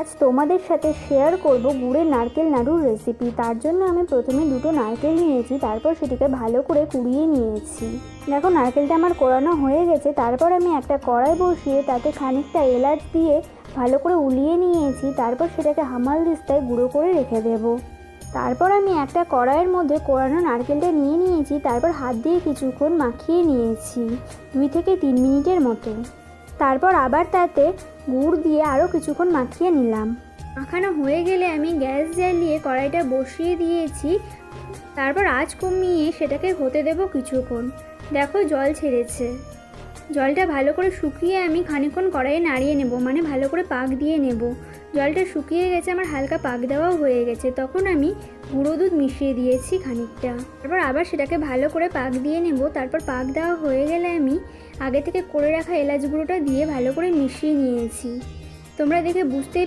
আজ তোমাদের সাথে শেয়ার করব গুড়ের নারকেল নাড়ুর রেসিপি তার জন্য আমি প্রথমে দুটো নারকেল নিয়েছি, তারপর সেটিকে ভালো করে কুড়িয়ে নিয়েছি। দেখো, নারকেলটা আমার কোরানো হয়ে গেছে। তারপর আমি একটা কড়াই বসিয়ে তাতে খানিকটা এলাচ দিয়ে ভালো করে উলিয়ে নিয়েছি। তারপর সেটাকে হামাল দিস্তায় গুঁড়ো করে রেখে দেবো। তারপর আমি একটা কড়াইয়ের মধ্যে কোরানো নারকেলটা নিয়ে নিয়েছি। তারপর হাত দিয়ে কিছুক্ষণ মাখিয়ে নিয়েছি, দুই থেকে তিন মিনিটের মতো। তারপর আবার তাতে গুড় দিয়ে আরও কিছুক্ষণ মাখিয়ে নিলাম। মাখানো হয়ে গেলে আমি গ্যাস জ্বালিয়ে কড়াইটা বসিয়ে দিয়েছি। তারপর আঁচ কমিয়ে সেটাকে হতে দেবো কিছুক্ষণ। দেখো জল ছেড়েছে। জলটা ভালো করে শুকিয়ে আমি খানিকক্ষণ কড়াইয়ে নাড়িয়ে নেব মানে ভালো করে পাক দিয়ে নেব। জলটা শুকিয়ে গেছে, আমার হালকা পাক দেওয়াও হয়ে গেছে। তখন আমি গুঁড়ো দুধ মিশিয়ে দিয়েছি খানিকটা। তারপর আবার সেটাকে ভালো করে পাক দিয়ে নেব। তারপর পাক দেওয়া হয়ে গেলে আমি আগে থেকে করে রাখা এলাচ গুঁড়োটা দিয়ে ভালো করে মিশিয়ে নিয়েছি। তোমরা দেখে বুঝতেই